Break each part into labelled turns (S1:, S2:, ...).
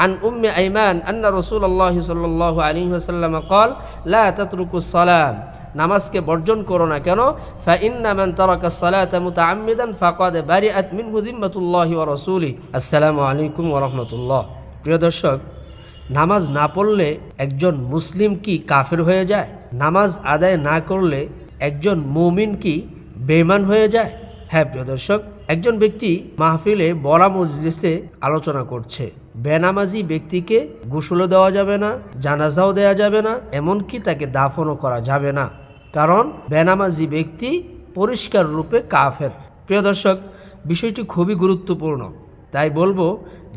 S1: عن أم أيمان أن رسول الله صلى الله عليه وسلم قال لا تتركوا الصلاة নামাজকে বর্জন করো না কেন ফাইন্না মান তারাকা সালাতা মুতাআম্মিদান ফাকাদ বারিআত মিনহু যিম্মাতুল্লাহি ওয়া রাসূলি আসসালামু আলাইকুম ওয়া রাহমাতুল্লাহ প্রিয় দর্শক নামাজ না পড়লে একজন মুসলিম কি কাফের হয়ে যায় নামাজ আদায় না করলে একজন মুমিন কি বেমান হয়ে যায় হ্যাঁ প্রিয় দর্শক একজন ব্যক্তি মাহফিলে বলা মজলিসে আলোচনা করছে। বেনামাজি ব্যক্তিকে গোসলও দেওয়া যাবে না, জানাজাও দেওয়া যাবে না, এমনকি তাকে দাফনও করা যাবে না। কারণ বেনামাজি ব্যক্তি পরিষ্কার রূপে কাফের। প্রিয় দর্শক, বিষয়টি খুবই গুরুত্বপূর্ণ। তাই বলব,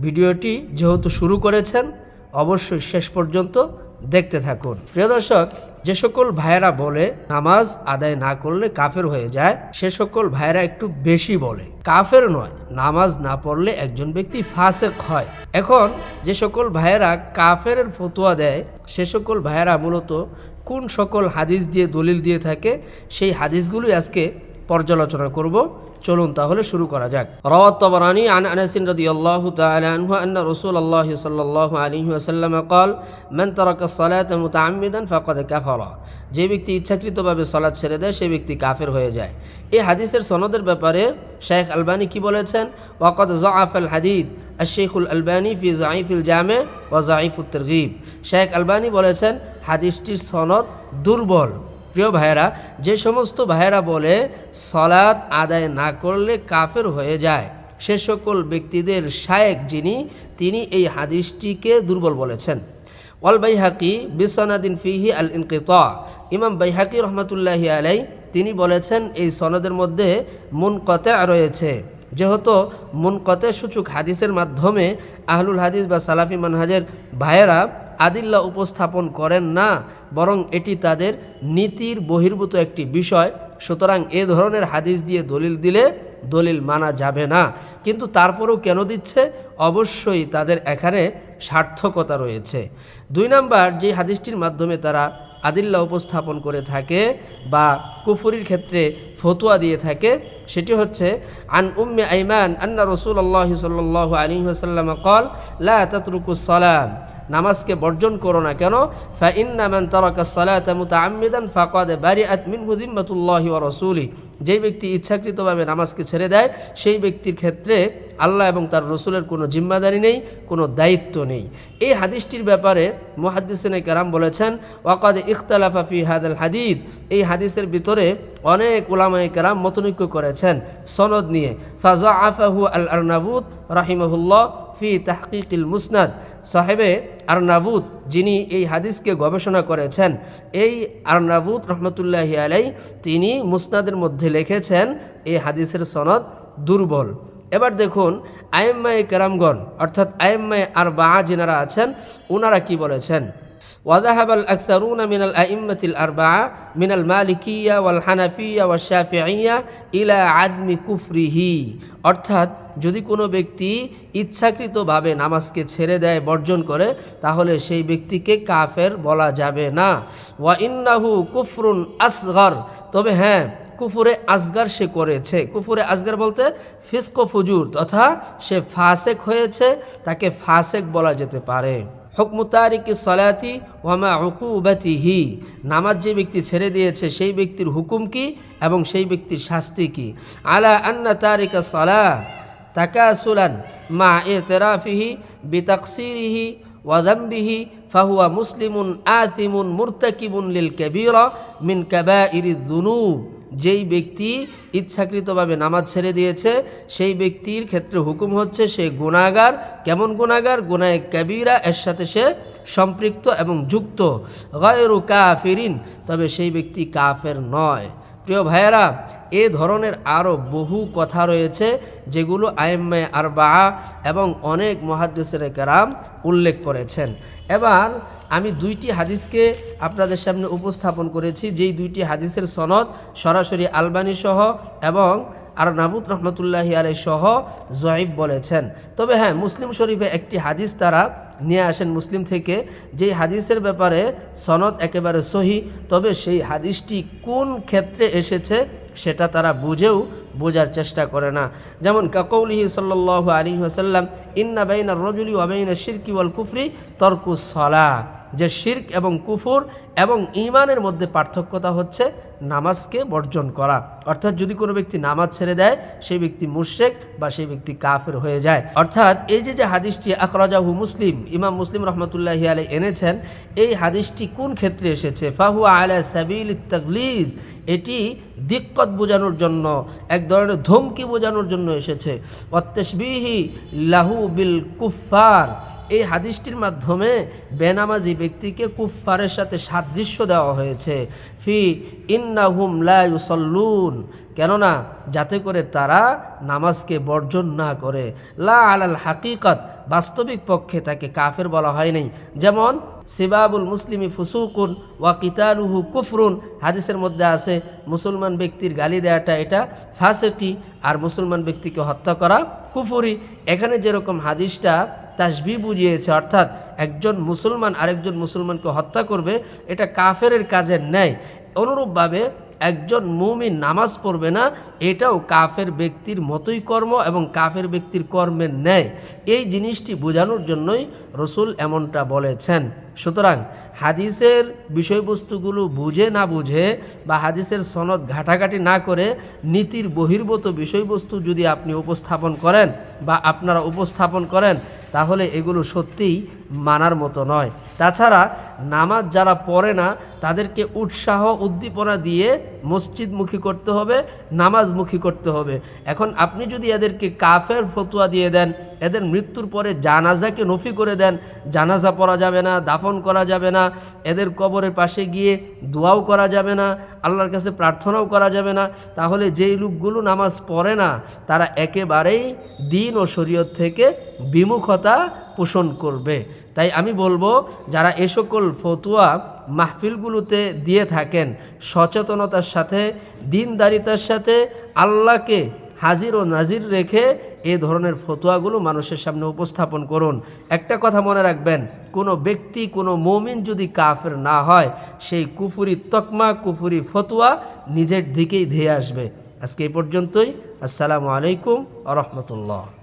S1: ভিডিওটি যেহেতু শুরু করেছেন, অবশ্যই শেষ পর্যন্ত দেখতে থাকুন। প্রিয় দর্শক, যে সকল ভাইয়েরা বলে, নামাজ আদায় না করলে কাফের হয়ে যায়, সে সকল ভাইয়েরা একটু বেশি বলে। কাফের নয়, নামাজ না পড়লে একজন ব্যক্তি ফাসেক হয়। এখন যে সকল ভাইয়েরা কাফের ফতোয়া দেয়, সে সকল ভাইয়েরা মূলত কোন সকল হাদিস দিয়ে দলিল দিয়ে থাকে, সেই হাদিসগুলোই আজকে পর্যালোচনা করব। চলুন তাহলে শুরু করা যাক রাওয়াত তাবরানি عن انس رضي الله تعالى عنه ان رسول الله صلى الله عليه وسلم قال من ترك الصلاه متعمدا فقد كفر যে ব্যক্তি ইচ্ছাকৃতভাবে সালাত ছেড়ে দেয় সেই ব্যক্তি কাফের হয়ে যায় এই হাদিসের সনদের ব্যাপারে শেখ আলবানি কি বলেছেন ওয়াকদ জাফ আল হাদিদ আশেখুল আলবানি ফি জাইফুল জামে ও জাইফুল তরগিব শেখ আলবানি বলেছেন হাদিসটির সনদ দুর্বল প্রিয় ভাইয়েরা, যে সমস্ত ভাইয়েরা বলে সলাৎ আদায় না করলে কাফের হয়ে যায়। সে সকল ব্যক্তিদের শায়েক যিনি, তিনি এই হাদিসটিকে দুর্বল বলেছেন। ওয়াল বাইহাকি বিসনাদিন ফিহি আল ইনকিতা। ইমাম বাইহাকি রহমতুল্লাহি আলাই তিনি বলেছেন, এই সনদের মধ্যে মুনকতে রয়েছে। যেহেতু মুনকতে সূচক হাদিসের মাধ্যমে আহলুল হাদিস বা সালাফি মানহাজের ভাইয়েরা আদিল্লা উপস্থাপন করেন না, বরং এটি তাদের নীতির বহির্ভূত একটি বিষয়। সুতরাং এ ধরনের হাদিস দিয়ে দলিল দিলে দলিল মানা যাবে না। কিন্তু তারপরেও কেন দিচ্ছে? অবশ্যই তাদের এখানে সার্থকতা রয়েছে। দুই নাম্বার, যে হাদিসটির মাধ্যমে তারা আদিল্লা উপস্থাপন করে থাকে বা কুফুরির ক্ষেত্রে ফতুয়া দিয়ে থাকে, সেটি হচ্ছে, আন উম্মে আইমান আন্না রসুল আল্লাহ সাল্লাহ আলী আসাল্লাম কল, লা তাতরুকুস সালাম নামাজকে বর্জন করো না কেন? ফাইন্না মান তারাকা সালাতা মুতাআম্মিদান ফাকাদ বারিআত মিনহু রাসূলি যেই ব্যক্তি ইচ্ছাকৃতভাবে নামাজকে ছেড়ে দেয়, সেই ব্যক্তির ক্ষেত্রে আল্লাহ এবং তার রসুলের কোনো জিম্মাদারি নেই, কোনো দায়িত্ব নেই। এই হাদিসটির ব্যাপারে মুহাদ্দিসিনে কেরাম বলেছেন, ওয়াকাদ ইখতালাফা ফি হাদাল হাদিদ। এই হাদিসের ভিতরে অনেক ওলামায়ে কেরাম মতনৈক্য করেছেন সনদ নিয়ে। ফাজা আফাহু আল আরনাবুদ রাহিমাহুল্লাহ ফি তাহকিকিল মুসনাদ। সাহেবে আরনাবুদ যিনি এই হাদিসকে গবেষণা করেছেন, এই আরনাবুদ রহমতুল্লাহ আলাই তিনি মুসনাদের মধ্যে লিখেছেন, এই হাদিসের সনদ দুর্বল। এবার দেখুন আয়েম্মায় কেরামগণ, অর্থাৎ আয়েম্মায় আর বা যিনারা আছেন ওনারা কি বলেছেন? وذهب الأكثرون من الأئمة الأربعة من المالكية والحنفية والشافعية إلى عدم كفره অর্থাৎ যদি কোনো ব্যক্তি ইচ্ছাকৃতভাবে নামাজকে ছেড়ে দেয় বর্জন করে তাহলে সেই ব্যক্তিকে কাফের বলা যাবে না ওয়া ইন্নাহু কুফরুন আসগর তবে হ্যাঁ কুফুরে আসগার সে করেছে কুফুরে আসগার বলতে ফিস্ক ফুজুর তথা সে ফাসেক হয়েছে তাকে ফাসেক বলা যেতে পারে হুকমুতারিকি সলাতি ওয়ামা হুকুবাতিহি নামাজ যে ব্যক্তি ছেড়ে দিয়েছে, সেই ব্যক্তির হুকুম কি এবং সেই ব্যক্তির শাস্তি কি? আলা আন্না তারিকা সলা তাকাসুলান মা এ তেরাফিহি বিতাকসিরিহি ওয়াদাম্বিহি ফাহুয়া মুসলিমুন আতিমুন মুরতাকিবুন লিল কবিরা মিন কাবাইরি দুনুব যেই ব্যক্তি ইচ্ছাকৃতভাবে নামাজ ছেড়ে দিয়েছে, সেই ব্যক্তির ক্ষেত্রে হুকুম হচ্ছে সে গুণাগার। কেমন গুণাগার? গুনায় কবিরা, এর সাথে সে সম্পৃক্ত এবং যুক্ত। গয়রু কাফিরিন, তবে সেই ব্যক্তি কাফের নয়। প্রিয় ভাইয়েরা, এ ধরনের আরও বহু কথা রয়েছে, যেগুলো আইম্মায় আর বা এবং অনেক মহাদ্দেশের কেরাম উল্লেখ করেছেন। এবার আমি দুইটি হাদিসকে আপনাদের সামনে উপস্থাপন করেছি, যেই দুইটি হাদিসের সনদ সরাসরি আলবানি সহ এবং আর নাবুদ রহমতুল্লাহি আলাই সহ জয়ীব বলেছেন। তবে হ্যাঁ মুসলিম শরীফে একটি হাদিস তারা নিয়ে আসেন মুসলিম থেকে, যেই হাদিসের ব্যাপারে সনদ একেবারে সহি, তবে সেই হাদিসটি কোন ক্ষেত্রে এসেছে সেটা তারা বুঝেও বোঝার চেষ্টা করে না। যেমন কাকৌলিহি সাল্লাহ আলী আসাল্লাম ইন্না বাইনা রজুলি ওয়াবাইনা শিরকি ওয়াল কুফরি তর্কুস সলা যে শির্ক এবং কুফুর এবং ইমানের মধ্যে পার্থক্যতা হচ্ছে নামাজকে বর্জন করা। অর্থাৎ যদি কোনো ব্যক্তি নামাজ ছেড়ে দেয়, সেই ব্যক্তি মুশরেক বা সেই ব্যক্তি কাফের হয়ে যায়। অর্থাৎ এই যে যে হাদিসটি আখরাজাহু মুসলিম, ইমাম মুসলিম রহমতুল্লাহ আলাই এনেছেন, এই হাদিসটি কোন ক্ষেত্রে এসেছে? ফাহু আলা সাবিল তাগলিজ। এটি দিক্কত বোঝানোর জন্য, এক ধরনের ধমকি বোঝানোর জন্য এসেছে। অত্তেসবিহি লাহু বিল কুফার এই হাদিসটির মাধ্যমে বেনামাজি ব্যক্তিকে কুফফারের সাথে সাদৃশ্য দেওয়া হয়েছে। ফি ইন্নাহুম লা ইউসাল্লুন। কেননা, যাতে করে তারা নামাজকে বর্জন না করে। লা আলাল হাকিকত, বাস্তবিক পক্ষে তাকে কাফের বলা হয় নাই যেমন, সিবাবুল মুসলিমি ফুসুকুন ওয়া কিতালুহু কুফরুন। হাদিসের মধ্যে আছে, মুসলমান ব্যক্তির গালি দেওয়াটা এটা ফাসেকি, আর মুসলমান ব্যক্তিকে হত্যা করা কুফুরি। এখানে যেরকম হাদিসটা তাসবি বুঝিয়েছে, অর্থাৎ একজন মুসলমান আরেকজন মুসলমানকে হত্যা করবে, এটা কাফের কাজের ন্যায়। অনুরূপভাবে একজন মুমিন নামাজ পড়বে না, এটাও কাফের ব্যক্তির মতোই কর্ম এবং কাফের ব্যক্তির কর্মের ন্যায়। এই জিনিসটি বোঝানোর জন্যই রসুল এমনটা বলেছেন। সুতরাং হাদিসের বিষয়বস্তুগুলো বুঝে না বুঝে বা হাদিসের সনদ ঘাটাঘাটি না করে নীতির বহির্ভূত বিষয়বস্তু যদি আপনি উপস্থাপন করেন বা আপনারা উপস্থাপন করেন তাহলে এগুলো সত্যিই মানার মতো নয়। তাছাড়া নামাজ যারা পড়ে না, তাদেরকে উৎসাহ, উদ্দীপনা দিয়ে মসজিদমুখী করতে হবে, নামাজমুখী করতে হবে। এখন আপনি যদি এদেরকে কাফের ফতুয়া দিয়ে দেন, এদের মৃত্যুর পরে জানাজাকে নফি করে দেন, জানাজা পড়া যাবে না, দাফন করা যাবে না, এদের কবরের পাশে গিয়ে দোয়াও করা যাবে না, আল্লাহর কাছে প্রার্থনাও করা যাবে না, তাহলে যেই লোকগুলো নামাজ পড়ে না, তারা একেবারেই দিন ও শরীয়ত থেকে বিমুখতা পোষণ করবে। তাই আমি বলব, যারা এ সকল ফতুয়া মাহফিলগুলোতে দিয়ে থাকেন, সচেতনতার সাথে, দিনদারিতার সাথে, আল্লাহকে হাজির ও নাজির রেখে এ ধরনের ফতুয়াগুলো মানুষের সামনে উপস্থাপন করুন। একটা কথা মনে রাখবেন, কোনো ব্যক্তি, কোনো মমিন যদি কাফের না হয়, সেই কুফুরি তকমা, কুফুরি ফতুয়া নিজের দিকেই ধেয়ে আসবে। আজকে এই পর্যন্তই। আসসালামু আলাইকুম আ রহমতুল্লাহ।